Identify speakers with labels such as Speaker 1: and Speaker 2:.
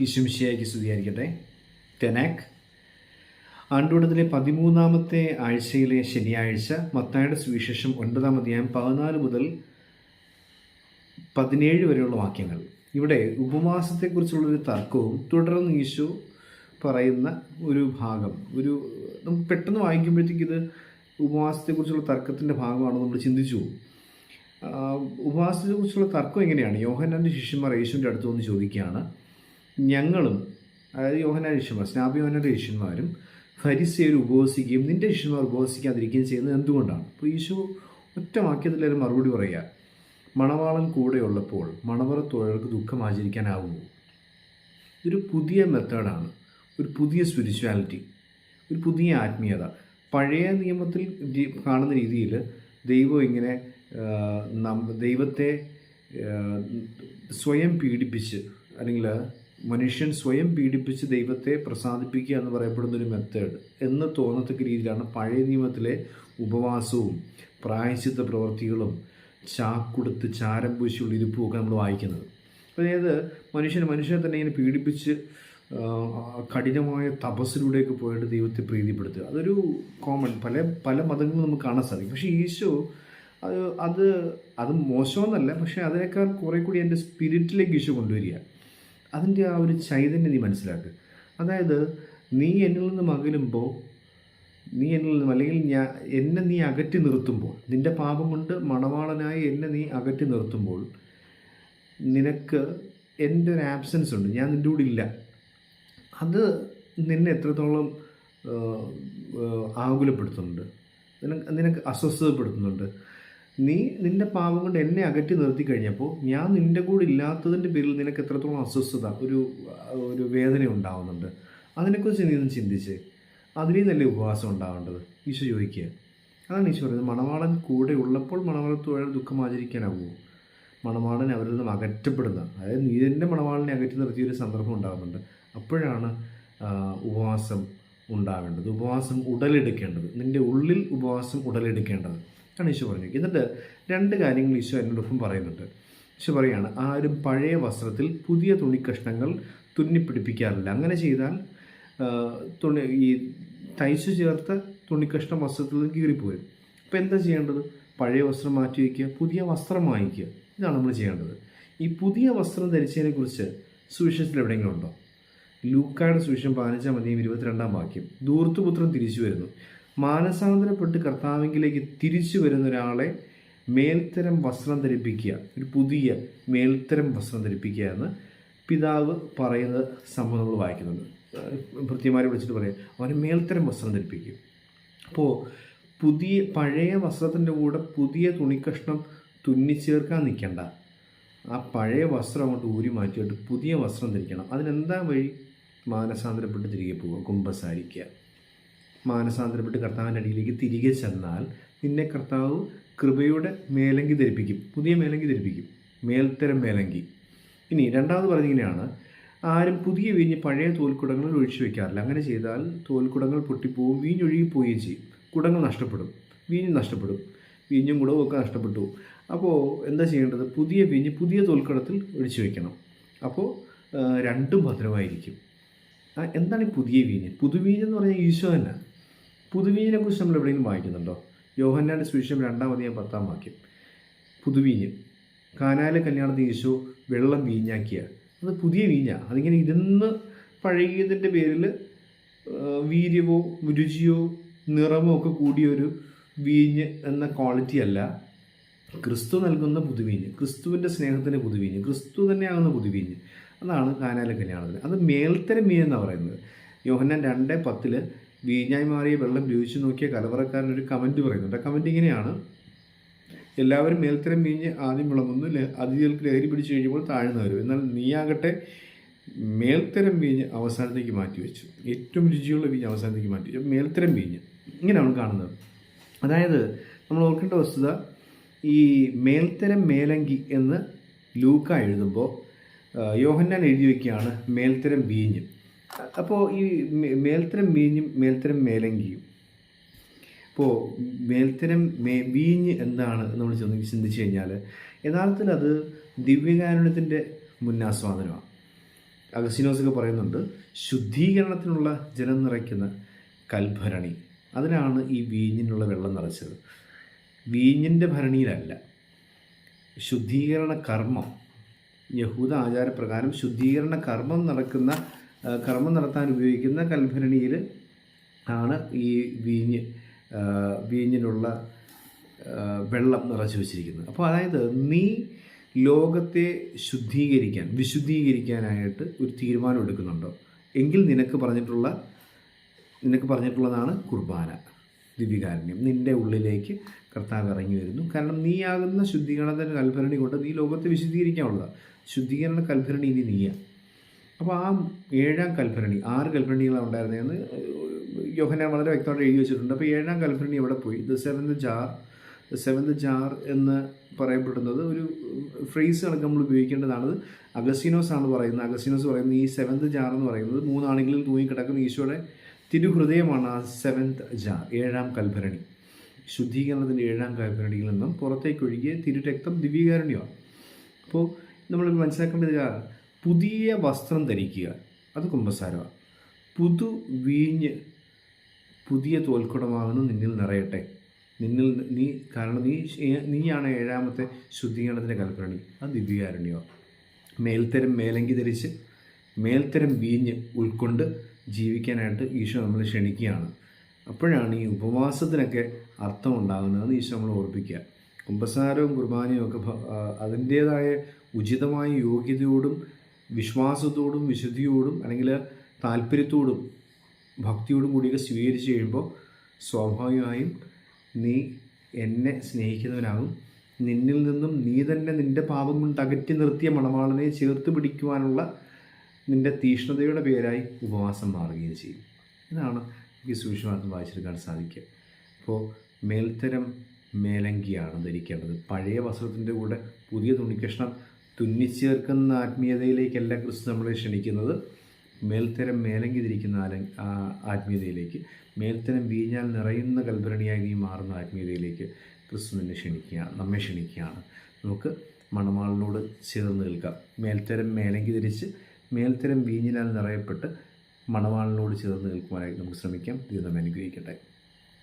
Speaker 1: ഈശുമിശിയാക്കി സ്തുതിയായിരിക്കട്ടെ. തെനാക്. ആണ്ടുകൂടത്തിലെ പതിമൂന്നാമത്തെ ആഴ്ചയിലെ ശനിയാഴ്ച മത്തായുടെ സുവിശേഷം ഒൻപതാം അധ്യായം പതിനാല് മുതൽ പതിനേഴ് വരെയുള്ള വാക്യങ്ങൾ. ഇവിടെ ഉപവാസത്തെക്കുറിച്ചുള്ളൊരു തർക്കവും തുടർന്ന് ഈശോ പറയുന്ന ഒരു ഭാഗം ഒരു നമുക്ക് പെട്ടെന്ന് വായിക്കുമ്പോഴത്തേക്ക് ഇത് ഉപവാസത്തെക്കുറിച്ചുള്ള തർക്കത്തിന്റെ ഭാഗമാണെന്ന് നമ്മൾ ചിന്തിച്ചു ഉപവാസത്തെക്കുറിച്ചുള്ള തർക്കം എങ്ങനെയാണ്? യോഹനാന്റെ ശിഷ്യന്മാർ യേശുവിന്റെ അടുത്തു വന്ന് ചോദിക്കുകയാണ്. ഞങ്ങളും അതായത് യോഹന്നാൻ ശിഷ്യന്മാർ സ്നാപി യോഹന്നാന്റെ ശിഷ്യന്മാരും ഫരിസേർ ഉപവസിക്കുകയും നിന്റെ ശിഷ്യന്മാർ ഉപവസിക്കാതിരിക്കുകയും ചെയ്യുന്നത് എന്തുകൊണ്ടാണ്? അപ്പോൾ ഈശോ ഒറ്റ വാക്യത്തിലൊരു മറുപടി പറയുക മണവാളൻ കൂടെയുള്ളപ്പോൾ മണവറ തൊഴിലുകൾക്ക് ദുഃഖം ആചരിക്കാനാവുമോ ഇതൊരു പുതിയ മെത്തേഡാണ് ഒരു പുതിയ സ്പിരിച്വാലിറ്റി ഒരു പുതിയ ആത്മീയത. പഴയ നിയമത്തിൽ കാണുന്ന രീതിയിൽ ദൈവം ഇങ്ങനെ ദൈവത്തെ സ്വയം പീഡിപ്പിച്ച് അല്ലെങ്കിൽ മനുഷ്യൻ സ്വയം പീഡിപ്പിച്ച് ദൈവത്തെ പ്രസാദിപ്പിക്കുക എന്ന് പറയപ്പെടുന്ന ഒരു മെത്തേഡ് എന്ന് തോന്നത്തക്ക രീതിയിലാണ് പഴയ നിയമത്തിലെ ഉപവാസവും പ്രായശിത്ത പ്രവൃത്തികളും ചാക്കുടുത്ത് ചാരം പൂശിയുള്ള ഇരിപ്പും ഒക്കെ നമ്മൾ വായിക്കുന്നത്. അതായത് മനുഷ്യൻ മനുഷ്യനെ തന്നെ ഇങ്ങനെ പീഡിപ്പിച്ച് കഠിനമായ തപസ്സിലൂടെയൊക്കെ പോയിട്ട് ദൈവത്തെ പ്രീതിപ്പെടുത്തുക. അതൊരു കോമൺ പല പല മതങ്ങളും നമുക്ക് കാണാൻ സാധിക്കും. പക്ഷേ ഈശോ അത് അത് അത് മോശമെന്നല്ല. പക്ഷേ അതിനേക്കാൾ കുറേ കൂടി എന്റെ സ്പിരിറ്റിലേക്ക് ഈശോ കൊണ്ടുവരിക. അതിന്റെ ആ ഒരു ചൈതന്യം നീ മനസ്സിലാക്കുക അതായത് നീ എന്നിൽ നിന്ന് അകലുമ്പോൾ നീ എന്നിൽ നിന്നും അല്ലെങ്കിൽ ഞാൻ എന്നെ നീ അകറ്റി നിർത്തുമ്പോൾ നിന്റെ പാപം കൊണ്ട് മണവാളനായി എന്നെ നീ അകറ്റി നിർത്തുമ്പോൾ നിനക്ക് എന്റെ ഒരു ആബ്സെൻസ് ഉണ്ട്. ഞാൻ നിന്റെ കൂടെ ഇല്ല. അത് നിന്നെ എത്രത്തോളം ആകുലപ്പെടുത്തുന്നുണ്ട്. നിനക്ക് നിനക്ക് അസ്വസ്ഥതപ്പെടുത്തുന്നുണ്ട്. നീ നിന്റെ പാപം കൊണ്ട് എന്നെ അകറ്റി നിർത്തി കഴിഞ്ഞപ്പോൾ ഞാൻ നിന്റെ കൂടെ ഇല്ലാത്തതിന്റെ പേരിൽ നിനക്ക് എത്രത്തോളം അസ്വസ്ഥത ഒരു ഒരു വേദന ഉണ്ടാവുന്നുണ്ട്. അതിനെക്കുറിച്ച് നീ ഒന്ന് ചിന്തിച്ച്. അതിനെയും നല്ല ഉപവാസം ഉണ്ടാവേണ്ടത്? ഈശോ ചോദിക്കുക. അതാണ് ഈശോ പറയുന്നത്. മണവാളൻ കൂടെ ഉള്ളപ്പോൾ മണവാളത്തോടെ ദുഃഖം ആചരിക്കാനാവുമോ മണവാളൻ അവരിൽ നിന്നും അകറ്റപ്പെടുന്ന അതായത് നീ തന്നെ മണവാളിനെ അകറ്റി നിർത്തിയൊരു സന്ദർഭം ഉണ്ടാകുന്നുണ്ട് അപ്പോഴാണ് ഉപവാസം ഉണ്ടാവേണ്ടത്. ഉപവാസം ഉടലെടുക്കേണ്ടത്. നിന്റെ ഉള്ളിൽ ഉപവാസം ഉടലെടുക്കേണ്ടത്. ആണ് ഈശോ പറഞ്ഞത്. എന്നിട്ട് രണ്ട് കാര്യങ്ങൾ ഈശോ എന്നോടൊപ്പം പറയുന്നുണ്ട്. ഈശോ പറയുകയാണ് ആരും പഴയ വസ്ത്രത്തിൽ പുതിയ തുണിക്കഷ്ണങ്ങൾ തുന്നിപ്പിടിപ്പിക്കാറില്ല. അങ്ങനെ ചെയ്താൽ തുണി ഈ തയ്ച്ചു ചേർത്ത തുണിക്കഷ്ണം വസ്ത്രത്തിൽ കീറിപ്പോരും. അപ്പോൾ എന്താ ചെയ്യേണ്ടത്? പഴയ വസ്ത്രം മാറ്റി വയ്ക്കുക പുതിയ വസ്ത്രം വാങ്ങിക്കുക. ഇതാണ് നമ്മൾ ചെയ്യേണ്ടത്. ഈ പുതിയ വസ്ത്രം ധരിച്ചതിനെക്കുറിച്ച് സുവിശേഷത്തിൽ എവിടെയെങ്കിലും ഉണ്ടോ? ലൂക്കായുടെ സുവിശേഷം പതിനഞ്ചാം അധികം ഇരുപത്തിരണ്ടാം വാക്യം. ദൂർത്തുപുത്രം തിരിച്ചു വരുന്നു. മാനസാന്തരപ്പെട്ട് കർത്താവിങ്കിലേക്ക് തിരിച്ചു വരുന്ന ഒരാളെ മേൽത്തരം വസ്ത്രം ധരിപ്പിക്കുക. ഒരു പുതിയ മേൽത്തരം വസ്ത്രം ധരിപ്പിക്കുക എന്ന് പിതാവ് പറയുന്ന സംഭവം നമ്മൾ വായിക്കുന്നുണ്ട്. ഭൃത്യമാരെ വിളിച്ചിട്ട് പറയാം അവന് മേൽത്തരം വസ്ത്രം ധരിപ്പിക്കും. അപ്പോൾ പുതിയ പഴയ വസ്ത്രത്തിന്റെ കൂടെ പുതിയ തുണിക്കഷ്ണം തുന്നിച്ചേർക്കാൻ നിൽക്കണ്ട. ആ പഴയ വസ്ത്രം അങ്ങോട്ട് ഊരി മാറ്റിയിട്ട് പുതിയ വസ്ത്രം ധരിക്കണം. അതിനെന്താ വഴി? മാനസാന്തരപ്പെട്ട് തിരികെ പോവുക കുമ്പസാരിക്കുക. മാനസാന്തരപ്പെട്ട് കർത്താവിന്റെ അടിയിലേക്ക് തിരികെ ചെന്നാൽ നിന്നെ കർത്താവ് കൃപയുടെ മേലങ്കി ധരിപ്പിക്കും. പുതിയ മേലങ്കി ധരിപ്പിക്കും. മേൽത്തരം മേലങ്കി. ഇനി രണ്ടാമത് പറഞ്ഞിങ്ങനെയാണ് ആരും പുതിയ വീഞ്ഞ് പഴയ തോൽക്കുടങ്ങൾ ഒഴിച്ചു വെക്കാറില്ല. അങ്ങനെ ചെയ്താൽ തോൽക്കുടങ്ങൾ പൊട്ടിപ്പോവും വീഞ്ഞൊഴുകി പോവുകയും ചെയ്യും. കുടങ്ങൾ നഷ്ടപ്പെടും. വീഞ്ഞ് നഷ്ടപ്പെടും. വീഞ്ഞും കുടവും ഒക്കെ നഷ്ടപ്പെട്ടു. അപ്പോൾ എന്താ ചെയ്യേണ്ടത്? പുതിയ വീഞ്ഞ് പുതിയ തോൽക്കുടത്തിൽ ഒഴിച്ചു വെക്കണം. അപ്പോൾ രണ്ടും ഭദ്രമായിരിക്കും. എന്താണ് പുതിയ വീഞ്ഞ്? പുതുവീഞ്ഞ് എന്ന് പറഞ്ഞാൽ ഈശോ തന്നെ. പുതുവീഞ്ഞിനെ കുറിച്ച് നമ്മൾ എവിടെയെങ്കിലും വായിക്കുന്നുണ്ടോ? യോഹന്നാന്റെ സുവിശേഷം രണ്ടാം ഞാൻ പത്താം വാക്യം. പുതുവീഞ്ഞ്. കാനായിലെ കല്യാണത്തിന് യേശു വെള്ളം വീഞ്ഞാക്കിയ. അത് പുതിയ വീഞ്ഞ. അതിങ്ങനെ ഇരുന്ന് പഴകിയതിന്റെ പേരിൽ വീര്യവോ രുചിയോ നിറമോ ഒക്കെ കൂടിയൊരു വീഞ്ഞ് എന്ന ക്വാളിറ്റി അല്ല. ക്രിസ്തു നൽകുന്ന പുതുവീഞ്ഞ് ക്രിസ്തുവിന്റെ സ്നേഹത്തിന്റെ പുതുവീഞ്ഞ് ക്രിസ്തു തന്നെയാകുന്ന പുതുവീഞ്ഞ്. അതാണ് കാനാലെ കല്യാണത്തിന്. അത് മേൽത്തരം മീൻ എന്നാണ് പറയുന്നത്. യോഹന്നാൻ രണ്ട് പത്തിൽ വീഞ്ഞായി മാറിയ വെള്ളം രുചിച്ചു നോക്കിയ കലവറക്കാരൻ ഒരു കമന്റ് പറയുന്നുണ്ട്. ആ കമന്റ് ഇങ്ങനെയാണ്. എല്ലാവരും മേൽത്തരം വീഞ്ഞ് ആദ്യം വിളമ്പുന്നു. അതിഥികൾക്ക് ലഹരി പിടിച്ചു കഴിയുമ്പോൾ താഴ്ന്നു വരും. എന്നാൽ നീയാകട്ടെ മേൽത്തരം വീഞ്ഞ് അവസാനത്തേക്ക് മാറ്റിവെച്ചു. ഏറ്റവും രുചിയുള്ള വീഞ്ഞ് അവസാനത്തേക്ക് മാറ്റി വെച്ചു മേൽത്തരം വീഞ്ഞ്. ഇങ്ങനെയാണ് കാണുന്നത്. അതായത് നമ്മൾ ഓർക്കേണ്ട വസ്തുത ഈ മേൽത്തരം മേലങ്കി എന്ന് ലൂക്ക എഴുതുമ്പോൾ യോഹന്നാൻ എഴുതി വയ്ക്കുകയാണ് മേൽത്തരം വീഞ്ഞ്. അപ്പോൾ ഈ മേൽത്തരം വീഞ്ഞും മേൽത്തരം മേലങ്കിയും. ഇപ്പോൾ മേൽത്തരം മേ വീഞ്ഞ് എന്താണ് നമ്മൾ ചിന്തി- ചിന്തിച്ചു കഴിഞ്ഞാൽ യഥാർത്ഥത്തിൽ അത് ദിവ്യകാരുണ്യത്തിന്റെ മുന്നാസ്വാദനമാണ്. അഗസിനോസൊക്കെ പറയുന്നുണ്ട് ശുദ്ധീകരണത്തിനുള്ള ജലം നിറയ്ക്കുന്ന കൽഭരണി. അതിനാണ് ഈ വീഞ്ഞിനുള്ള വെള്ളം നിറച്ചത്. വീഞ്ഞിന്റെ ഭരണിയിലല്ല. ശുദ്ധീകരണ കർമ്മം യഹൂദ ആചാരപ്രകാരം ശുദ്ധീകരണ കർമ്മം നടക്കുന്ന കർമ്മം നടത്താൻ ഉപയോഗിക്കുന്ന കൽഭരണിയിൽ ആണ് ഈ വീഞ്ഞ് വീഞ്ഞിനുള്ള വെള്ളം നിറച്ചു വച്ചിരിക്കുന്നത്. അപ്പോൾ അതായത് നീ ലോകത്തെ ശുദ്ധീകരിക്കാൻ വിശുദ്ധീകരിക്കാനായിട്ട് ഒരു തീരുമാനം എടുക്കുന്നുണ്ടോ? എങ്കിൽ നിനക്ക് പറഞ്ഞിട്ടുള്ള നിനക്ക് പറഞ്ഞിട്ടുള്ളതാണ് കുർബാന ദിവ്യകാരുണ്യം. നിന്റെ ഉള്ളിലേക്ക് കർത്താവ് ഇറങ്ങി വരുന്നു. കാരണം നീയാകുന്ന ശുദ്ധീകരണത്തിന്റെ കൽഭരണി കൊണ്ട് നീ ലോകത്തെ വിശുദ്ധീകരിക്കാനുള്ളതാണ് ശുദ്ധീകരണ കൽഭരണി ഇനി നീയാണ് അപ്പോൾ ആ ഏഴാം കൽഭരണി ആറ് കൽഭരണികളാണ് ഉണ്ടായിരുന്നതെന്ന് യോഹന വളരെ വ്യക്തമായിട്ട് എഴുതി വെച്ചിട്ടുണ്ട്. അപ്പോൾ ഏഴാം കൽഭരണി എവിടെ പോയി? The seventh jar the seventh jar എന്ന് പറയപ്പെടുന്നത് ഒരു ഫ്രേസ് കണക്ക് നമ്മൾ ഉപയോഗിക്കേണ്ടതാണ്. അഗസ്സിനോസ് ആണ് പറയുന്നത്. അഗസ്സിനോസ് പറയുന്നത് ഈ സെവൻത് ജാർ എന്ന് പറയുന്നത് മൂന്നാണെങ്കിലും തൂങ്ങിക്കിടക്കുന്ന ഈശോയുടെ തിരുഹൃദയമാണ് ആ സെവൻത് ജാർ ഏഴാം കൽഭരണി. ശുദ്ധീകരണത്തിന്റെ ഏഴാം കൽഭരണിയിൽ നിന്നും പുറത്തേക്ക് ഒഴുകിയ തിരുരക്തം ദിവ്യകാരുണ്യമാണ് അപ്പോൾ നമ്മൾ മനസ്സിലാക്കേണ്ടത്. പുതിയ വസ്ത്രം ധരിക്കുക. അത് കുമ്പസാരമാണ്. പുതു വീഞ്ഞ് പുതിയ തോൽക്കുടമാകുന്നു നിന്നിൽ നിറയട്ടെ. നിന്നിൽ നീ കാരണം നീ നീയാണ് ഏഴാമത്തെ ശുദ്ധീകരണത്തിന്റെ കൽപ്പരണി അത് ദിവ്യാരണ്യമാണ് മേൽത്തരം മേലങ്കി ധരിച്ച് മേൽത്തരം വീഞ്ഞ് ഉൾക്കൊണ്ട് ജീവിക്കാനായിട്ട് ഈശോ നമ്മളെ ക്ഷണിക്കുകയാണ്. അപ്പോഴാണ് ഈ ഉപവാസത്തിനൊക്കെ അർത്ഥം ഉണ്ടാകുന്നതെന്ന് ഈശോ നമ്മൾ ഓർപ്പിക്കുക. കുമ്പസാരവും കുർബാനയും ഒക്കെ അതിന്റേതായ ഉചിതമായ യോഗ്യതയോടും വിശ്വാസത്തോടും വിശുദ്ധിയോടും അല്ലെങ്കിൽ താല്പര്യത്തോടും ഭക്തിയോടും കൂടിയൊക്കെ സ്വീകരിച്ച് കഴിയുമ്പോൾ സ്വാഭാവികമായും നീ എന്നെ സ്നേഹിക്കുന്നവനാകും. നിന്നിൽ നിന്നും നീ തന്നെ നിന്റെ പാപം കൊണ്ട് അകറ്റി നിർത്തിയ മണവാളനെ ചേർത്ത് പിടിക്കുവാനുള്ള നിന്റെ തീഷ്ണതയുടെ പേരായി ഉപവാസം മാറുകയും ചെയ്യും. ഇതാണ് എനിക്ക് സുവിശേഷം വായിച്ചെടുക്കാൻ സാധിക്കുക. അപ്പോൾ മേൽത്തരം മേലങ്കിയാണ് ധരിക്കേണ്ടത്. പഴയ വസ്ത്രത്തിന്റെ കൂടെ പുതിയ തുണിക്കഷ്ണം തുന്നിച്ചേർക്കുന്ന ആത്മീയതയിലേക്കല്ല ക്രിസ്തു നമ്മളെ ക്ഷണിക്കുന്നത്. മേൽത്തരം മേലങ്കി ധരിക്കുന്ന ആല ആത്മീയതയിലേക്ക്. മേൽത്തരം വീഞ്ഞാൽ നിറയുന്ന കൽഭരണിയായി നീ മാറുന്ന ആത്മീയതയിലേക്ക് ക്രിസ്തു നിന്നെ ക്ഷണിക്കുക നമ്മെ ക്ഷണിക്കുകയാണ്. നമുക്ക് മണമാളിനോട് ചേർന്ന് നിൽക്കാം. മേൽത്തരം മേലങ്കി തിരിച്ച് മേൽത്തരം വീഞ്ഞിനാൽ നിറയപ്പെട്ട് മണവാളിനോട് ചേർന്ന് നിൽക്കുവാനായിട്ട് നമുക്ക് ശ്രമിക്കാം. നമ്മെ അനുഗ്രഹിക്കട്ടെ.